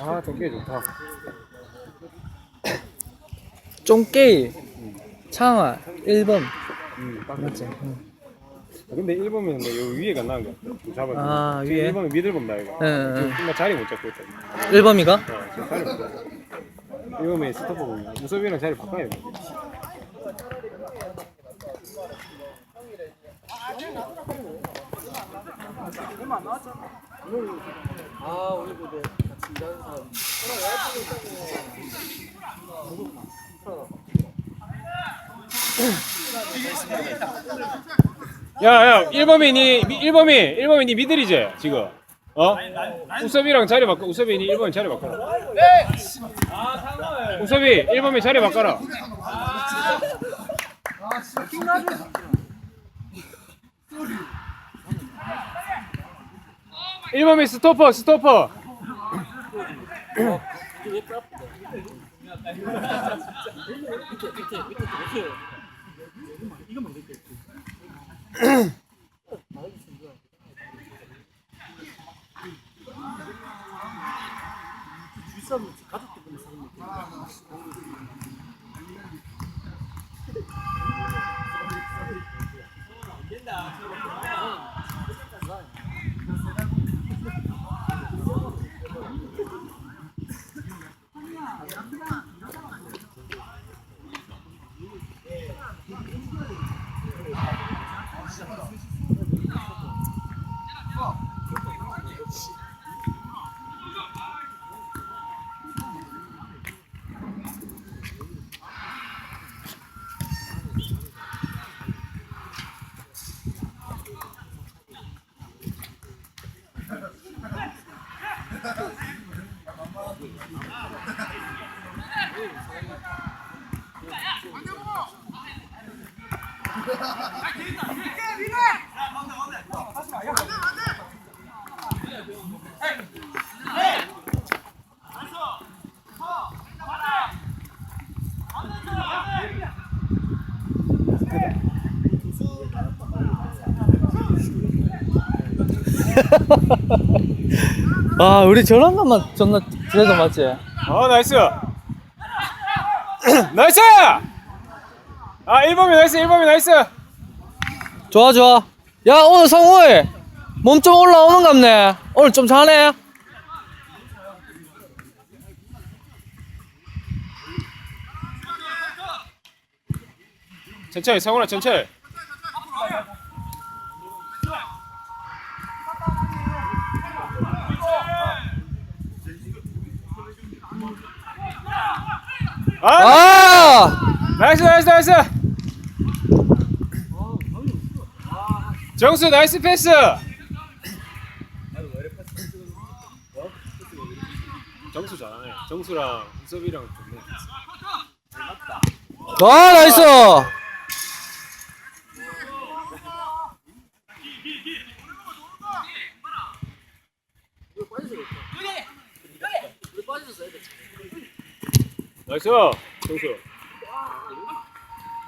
아, 동계 좋다. 쫑깨이 창아 1번 음, 딱 맞지? 응. 아, 근데 1번은 뭐 요 위에가 나은 것 같아. 좀 잡아. 아, 위에? 1번은 미들범 나이가. 응, 응. 지금 정말 자리 못 잡고 있다. 1번이가? 어, 지금 자리 못 잡고. 1번에 스토퍼 보면 우섭이랑 자리 바꿔야 돼. 야, 야, 1범이니, 1범이, 1범이니 미들이지, 지금. 어? 우섭이랑 자리 바꿔, 우섭이니 1범이 자리 바꿔라. 우섭이 1범이 자리 바꿔라. 일범이 스토퍼, 스토퍼. 아 우리 저런 것만 존나 그래도 맞지? 어, 나이스. 나이스! 아, 1범이 나이스, 1범이 나이스. 좋아 좋아 야 오늘 성우이 몸 좀 올라오는 갑네 오늘 좀 잘해 천천히, 성훈아, 천천히. 아! 아! 나이스 나이스 나이스! 정수 나이스 패스! 정수 잘하네. 정수랑 우섭이랑 좋네. 아, 나이스 나이스! 정수